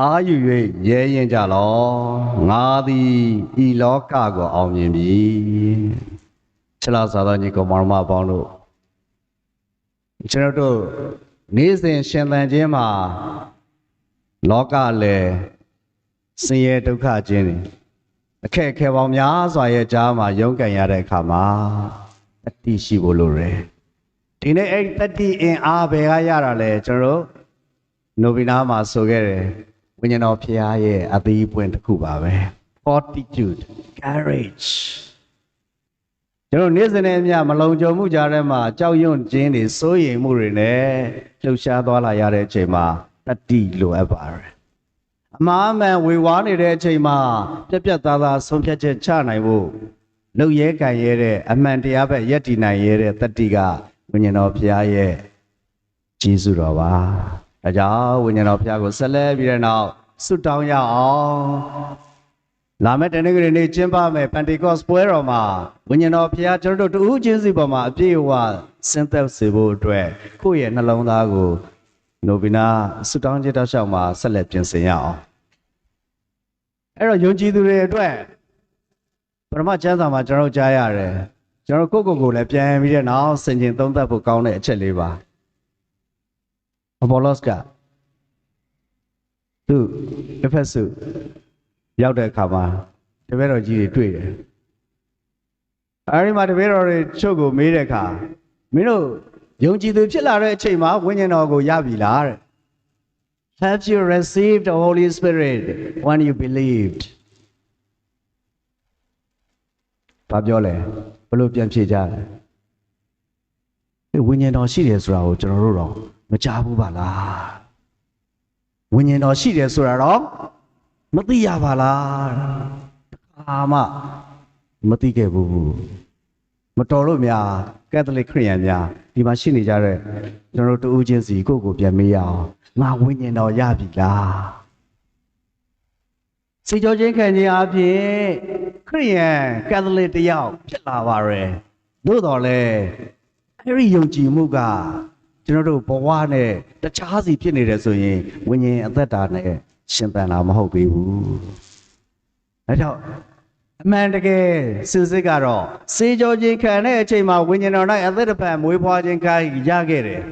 အာယူ၍ရဲရင်ကြလောငါသည်ဤလောကကိုအောင်မြင်ပြီချလာသာသောညီကောင်မောင်မအပေါင်းတို့ကျွန်တော်တို့နေ့စဉ်ရှင်သန်ခြင်းမှာလောကလည်းဆင်းရဲဒုက္ခခြင်းတွေအခက်အခဲပေါင်းများစွာရဲ့ကြားမှာရုန်းကန်ရတဲ့အခါမှာတတိရှိဖို့လိုတယ်ဒီနေ့အဲ့တတိအင်အားဘယ်ကရတာလဲကျွန်တော်တို့နိုဗီနာမှာဆိုခဲ့တယ် ဝိညာဉ်တော်ဖျားရဲ့အသီးပွင့်တစ်ခုပါပဲ fortitude courage ကျွန်တော်နေ့စဉ်နဲ့အမျှမလုံခြုံမှုကြားထဲမှာကြောက်ရွံ့ခြင်းတွေစိုးရိမ်မှုတွေနဲ့လှုပ်ရှားသွားလာရတဲ့အချိန်မှာတတိလိုအပ်ပါတယ်အမှားအမှန်ဝေဝါးနေတဲ့အချိန်မှာပြက်ပြက်သားသားဆုံးဖြတ်ချက်ချနိုင်ဖို့လှုပ်ရဲကန်ရဲတဲ့အမှန်တရားပဲယက်တည်နိုင်ရဲတဲ့တတိကဝိညာဉ်တော်ဖျားရဲ့ကျေးဇူးတော်ပါ။ ဒါကြောင့်ဝိညာဉ်တော်ဖျားကိုဆက်လက်ပြီးတဲ့နောက်ဆုတောင်းရအောင်။လာမယ့်တနင်္ဂနွေနေ့ကျင်းပမယ်ပန်တီကော့စ်ပွဲတော်မှာဝိညာဉ်တော်ဖျားကျွန်တော်တို့တူးချင်းစီပေါ်မှာအပြည့်အဝဆင်းသက်စေဖို့အတွက်ကိုယ့်ရဲ့နှလုံးသားကိုနိုဗီနာဆုတောင်းခြင်းတောက်လျှောက်မှာဆက်လက်ပြင်ဆင်ရအောင်။အဲ့တော့ယုံကြည်သူတွေအတွက်ပရမကျမ်းစာမှာကျွန်တော်တို့ကြားရတယ်။ကျွန်တော်ကိုယ့်ကိုယ်ကိုလည်းပြန်ပြီးတဲ့နောက်ဆင်ခြင်သုံးသပ်ဖို့ကောင်းတဲ့အချက်လေးပါ။ အပိုလော့စ်ကသူအဖက်စုရောက်တဲ့အခါမှာတပည့်တော်ကြီးတွေတွေ့တယ်အဲဒီမှာတပည့်တော်တွေချုပ်ကိုမေးတဲ့အခါမင်းတို့ယုံကြည်သူဖြစ်လာတဲ့အချိန်မှာဝိညာဉ်တော်ကိုရပြီလားတဲ့ Have you received the Holy Spirit when you believed ဘာပြောလဲဘလို့ပြန်ဖြေကြတယ်ဝိညာဉ်တော်ရှိတယ်ဆိုတာကိုကျွန်တော်တို့တော့ မကြားဘူးပါလားဝိညာဉ်တော်ရှိတယ်ဆိုတာတော့မသိရပါလားအာမမသိခဲ့ဘူးမတော်လို့များကက်သလစ်ခရစ်ယာန်များဒီမှာရှိနေကြတဲ့ကျွန်တော်တို့တူးချင်းစီကိုယ့်ကိုပြန်မေးရအောင်ငါဝိညာဉ်တော်ရပြီလားစေကြောချင်းခံခြင်းအပြင်ခရစ်ယာန်ကက်သလစ်တယောက်ဖြစ်လာပါရယ်သို့တော်လည်းအဲ့ဒီယုံကြည်မှုက ကျွန်တော်တို့ဘဝနဲ့တခြားစီဖြစ်နေတယ်ဆိုရင်ဝိညာဉ်အသက်တာနဲ့ရှင်သန်တာမဟုတ်သေးဘူး။ဒါကြောင့်အမှန်တကယ်စစ်စစ်ကတော့စေကြောခြင်းခံတဲ့အချိန်မှာဝိညာဉ်တော်၌အသက်တပံမွေးဖွားခြင်းခိုင်းရခဲ့တယ်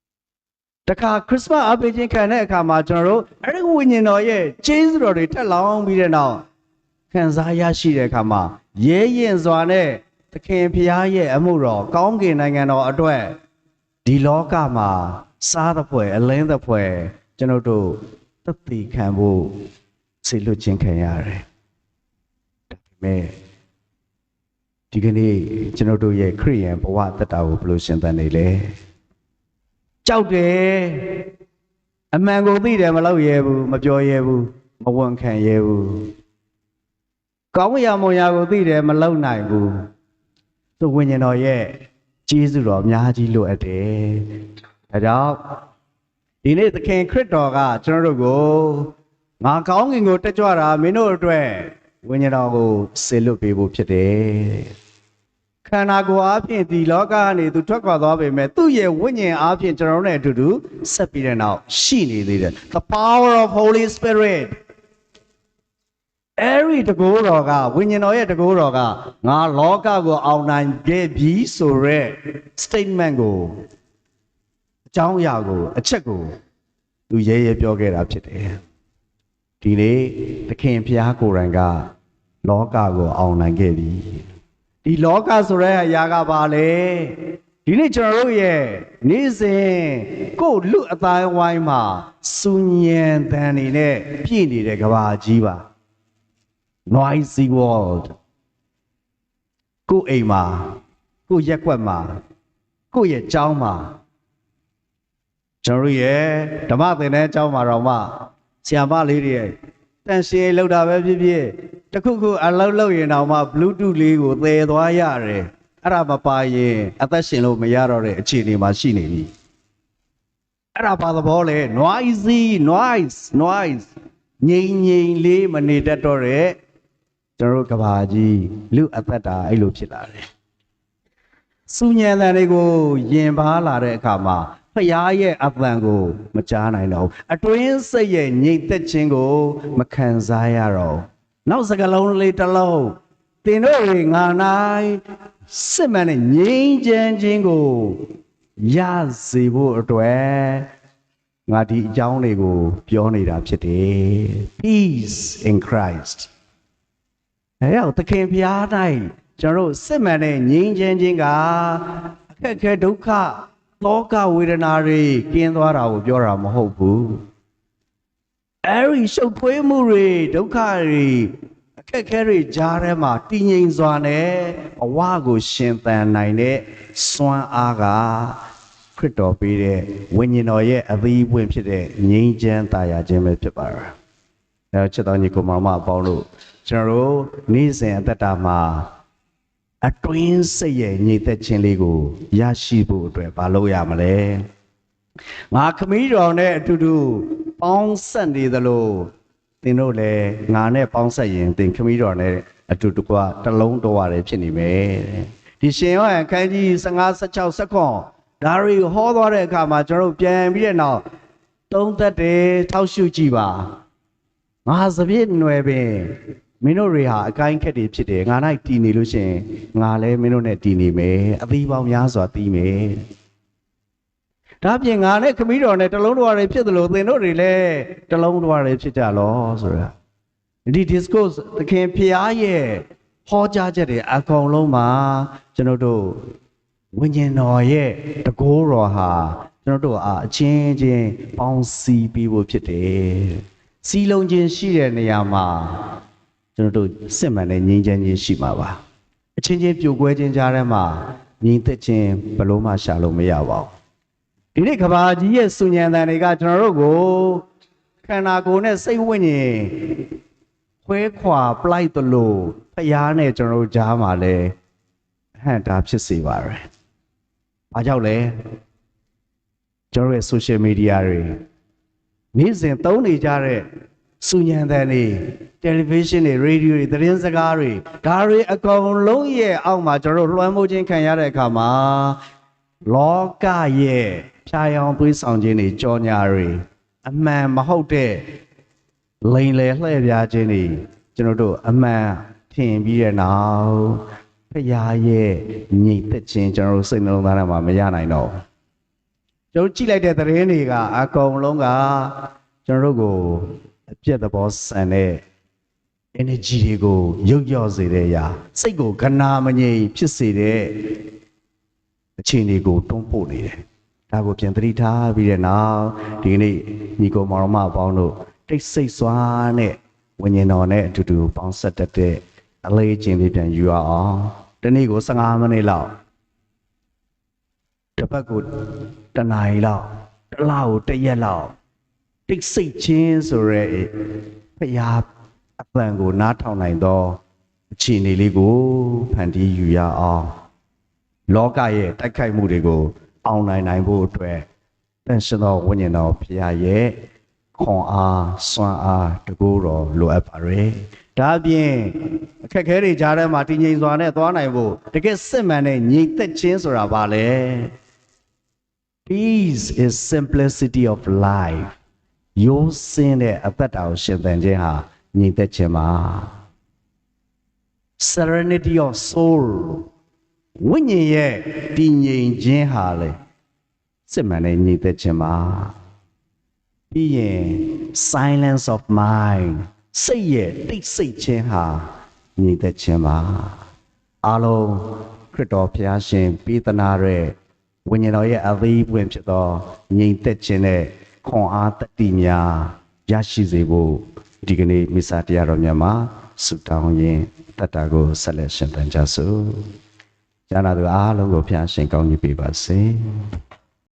။တခါခရစ်စမတ်အပိခြင်းခံတဲ့အခါမှာကျွန်တော်တို့အဲ့ဒီဝိညာဉ်တော်ရဲ့ကျေးဇူးတော်တွေထက်လောင်းပြီးတဲ့နောက်ခံစားရရှိတဲ့အခါမှာရဲရင်စွာနဲ့သခင်ဖျားရဲ့အမှုတော်ကောင်းကင်နိုင်ငံတော်အတွက် ဒီလောကမှာစားတဲ့ဖွဲ့အလင်းတဲ့ဖွဲ့ကျွန်တော်တို့တသိခံဖို့စိတ်လွတ်ခြင်းခံရတယ်ဒါပေမဲ့ဒီကနေ့ကျွန်တော်တို့ရဲ့ခရိယန်ဘဝတက်တာကိုဘယ်လိုရှင်သန်နေလဲကြောက်တယ်အမှန်ကိုသိတယ်မလုပ်ရဲဘူးမပြောရဲဘူးမဝန်ခံရဲဘူးကောင်းရမွန်ရာကိုသိတယ်မလုပ်နိုင်ဘူးသူဝိညာဉ်တော်ရဲ့ ကျေးဇူးတော်အများကြီးလိုအပ်တယ်။ဒါကြောင့်ဒီနေ့သခင်ခရစ်တော်ကကျွန်တော်တို့ကိုငါကောင်းငင်ကိုတက်ကြွတာမင်းတို့အတွက်ဝိညာဉ်တော်ကိုဆေလွတ်ပေးဖို့ဖြစ်တယ်။ခန္ဓာကိုယ်အပြင်ဒီလောကကနေသူထွက်ခွာသွားပေမဲ့သူ့ရဲ့ဝိညာဉ်အပြင်ကျွန်တော်တို့နဲ့အတူတူဆက်ပြီးတဲ့နောက်ရှိနေသေးတယ်။ The power of Holy Spirit အဲ့ဒီတကိုးတော်ကဝိညာဉ်တော်ရဲ့တကိုးတော်ကငါလောကကိုအောင်နိုင်ခဲ့ပြီဆိုရက် statement ကိုအကြောင်းအရာကို အချက်ကိုသူရဲရဲပြောခဲ့တာဖြစ်တယ်ဒီနေ့သခင်ဖျားကိုယ်တိုင်ကလောကကိုအောင်နိုင်ခဲ့ပြီဒီလောကဆိုတဲ့အရာကဘာလဲဒီနေ့ကျွန်တော်တို့ရဲ့နေ့စဉ်ကိုလူအတိုင်းဝိုင်းမှာစူညံတန်နေနဲ့ပြည့်နေတဲ့ကဘာကြီးပါ noisy world ကိုယ်အိမ်မှာကိုယ်ရက်ွက်မှာကိုယ့်ရဲ့ကျောင်းမှာကျွန်တော်ရဲ့ဓမ္မသင်တဲ့ကျောင်းမှာတော့မှဆရာမလေးတွေတန်ရှင်းလောက်တာပဲဖြစ်ဖြစ်တခုခုအလောက်လောက်ရင်တော့မှ bluetooth လေးကိုသယ်သွားရတယ်အဲ့ဒါမပါရင်အသက်ရှင်လို့မရတော့တဲ့အခြေအနေမှာရှိနေပြီအဲ့ဒါဘာသဘောလဲ noisy noise noise ငြိမ်ငြိမ်လေးမနေတတ်တော့တဲ့ ကျွန်တော်တို့ကဘာကြီးလူအသက်တာအဲ့လိုဖြစ်လာတယ်။စူညံတန်တွေကိုယင်ပါလာတဲ့အခါမှာဖျားရဲ့အပံကို မကြားနိုင်တော့ဘူးအတွင်းစိတ်ရဲ့ညိတ်သက်ခြင်းကို မခံစားရတော့ဘူးနောက်စကလုံးလေးတစ်လုံးသင်တို့တွေငါ၌စစ်မှန်တဲ့ငြိမ်းချမ်းခြင်းကိုရစေဖို့အတွက်ငါဒီအကြောင်းတွေကို ပြောနေတာဖြစ်တယ် peace in Christ အဲရောက်သခင်ဖျား၌ကျွန်တော်တို့စစ်မှန်တဲ့ငြိမ်းချမ်းခြင်းကအခက်အခဲဒုက္ခတောကဝေဒနာတွေကင်းသွားတာကိုပြောတာမဟုတ်ဘူးအဲဒီရှုပ်ထွေးမှုတွေဒုက္ခတွေအခက်အခဲတွေကြားထဲမှာတည်ငြိမ်စွာနဲ့အဝကိုရှင်သန်နိုင်တဲ့စွမ်းအားကခရစ်တော်ပေးတဲ့ဝိညာဉ်တော်ရဲ့အသီးပွင့်ဖြစ်တဲ့ငြိမ်းချမ်းသာယာခြင်းပဲဖြစ်ပါလားအဲတော့ချစ်တော်ညီကိုမောင်မအပေါင်းတို့ ကျွန်တော်တို့နေ့စဉ်အသက်တာမှာအတွင်းစိတ်ရဲ့ညီသက်ခြင်းလေးကိုရရှိဖို့အတွက်မလုပ်ရမလဲငါခမည်းတော်နဲ့အတူတူပေါင်းဆက်နေသလိုသင်တို့လည်းငါနဲ့ပေါင်းဆက်ရင်သင်ခမည်းတော်နဲ့အတူတူကတစ်လုံးတော်ရတယ်ဖြစ်နေမယ်တဲ့ဒီရှင်ရောအခန်းကြီး15 16 19ဒါရီဟောသွားတဲ့အခါမှာကျွန်တော်တို့ပြန်ပြီးတဲ့နောက်သုံးသက်တယ်ထောက်ရှုကြည့်ပါငါစပြည့်ຫນွယ်ပင် မင်းတို့တွေဟာအကိုင်းခက်တွေဖြစ်တယ်ငါ၌တည်နေလို့ရှိရင်ငါလည်းမင်းတို့နဲ့တည်နေမယ်အသီးပေါင်းများစွာတည်မယ်ဒါပြင်ငါနဲ့ခမည်းတော်နဲ့တလုံးတော်တွေဖြစ်သလိုသင်တို့တွေလည်းတလုံးတော်တွေဖြစ်ကြလောဆိုတာဒီ discourse သခင်ဖျားရဲ့ဟောကြားချက်တွေအကုန်လုံးမှာကျွန်တော်တို့ဝိညာဉ်တော်ရဲ့တကိုးတော်ဟာကျွန်တော်တို့အားအချင်းချင်းပေါင်းစည်းပြီးဖို့ဖြစ်တယ်စီလုံးချင်းရှိတဲ့နေရာမှာ ကျွန်တော်တို့စစ်မှန်တဲ့ငြိမ်းချမ်းခြင်းရှိမှာပါအချင်းချင်းပြိုကွဲခြင်းကြားထဲမှာငြိမ်သက်ခြင်းဘယ်လို့မှရှာလို့မရပါဘူးဒီနေ့ကဘာကြီးရဲ့စုညံတန်တွေကကျွန်တော်တို့ကိုခန္ဓာကိုယ်နဲ့စိတ်ဝိညာဉ်ခွဲခွာပလိုက်သလိုဖျားနဲ့ကျွန်တော်တို့ကြားမှာလဲဟန်တာဖြစ်စေပါရယ်။ဘာကြောင့်လဲကျွန်တော်ရဲ့ social media တွေနေ့စဉ်သုံးနေကြတဲ့ စုညံတန်တွေ television တွေ radio တွေသတင်းစကားတွေဒါတွေအကုန်လုံးရဲ့အောက်မှာကျွန်တော်တို့လွှမ်းမိုးခြင်းခံရတဲ့အခါမှာလောကရဲ့ဖြာယောင်သွေးဆောင်ခြင်းတွေကြောညာတွေအမှန်မဟုတ်တဲ့လိန်လေလှည့်ပြားခြင်းတွေကျွန်တော်တို့အမှန်ထင်ပြီးတဲ့နောက်ဖရာရဲ့ညိတ်သက်ခြင်းကျွန်တော်တို့စိတ်နှလုံးသားထဲမှာမရနိုင်တော့ဘူးကျွန်တော်ကြည့်လိုက်တဲ့သတင်းတွေကအကုန်လုံးကကျွန်တော်တို့ကို အပြတ်သဘောဆန်တဲ့ energy တွေကိုရုပ်ရော့စေတဲ့အရာစိတ်ကိုကနာမငြိမ်ဖြစ်စေတဲ့အခြေအနေကိုတွန်းပို့နေတယ်။ဒါကိုပြန်သတိထားပြီးတဲ့နောက်ဒီကနေ့ညီကိုမောင်မအပေါင်းတို့တိတ်ဆိတ်စွာနဲ့ဝิญဉ်တော်နဲ့အတူတူပေါင်းဆက်တတ်တဲ့အလေးချင်းလေးပြန်ယူရအောင်။ဒီနေ့ကို15မိနစ်လောက်တစ်ပတ်ကိုတစ်နာရီလောက်တစ်လကိုတစ်ရက်လောက် တိတ်ဆိတ်ခြင်းဆိုရဲဖရာအပံကိုနားထောင်နိုင်သောအခြေအနေလေးကိုဖန်တီးယူရအောင်လောကရဲ့တိုက်ခိုက်မှုတွေကို အောင်နိုင်နိုင်ဖို့အတွက်တန်ရှင်သောဝိညာဉ်တော်ဖရာရဲ့ခွန်အားစွမ်းအားတကူတော်လိုအပ်ပါရယ်ဒါအပြင်အခက်ခဲတွေကြားထဲမှာတည်ငြိမ်စွာနဲ့သွားနိုင်ဖို့တကယ်စစ်မှန်တဲ့ညီသက်ခြင်းဆိုတာပါလေ Peace is simplicity of life ရိုးစင်းတဲ့အသက်တာကိုရှင်သန်ခြင်းဟာညီသက်ခြင်းပါ serenity of soul ဝိညာဉ်ရဲ့တည်ငြိမ်ခြင်းဟာလေစစ်မှန်တဲ့ညီသက်ခြင်းပါပြီးရင် silence of mind စိတ်ရဲ့တိတ်ဆိတ်ခြင်းဟာညီသက်ခြင်းပါအားလုံးခရစ်တော်ဘုရားရှင်ပေးသနာတဲ့ဝိညာဉ်တော်ရဲ့အသေးပွင့်ဖြစ်သောညီသက်ခြင်းနဲ့ ခွန်အားတတိများရရှိစေဖို့ဒီကနေ့မိစ္ဆာတရားတော်များမှာဆုတောင်းရင်းတတ်တာကိုဆက်လက်ရှင်သန်ကြစို့။ကျမ်းစာသူအားလုံးကိုဖျားရှင်ကောင်းကြီးပေးပါစေ။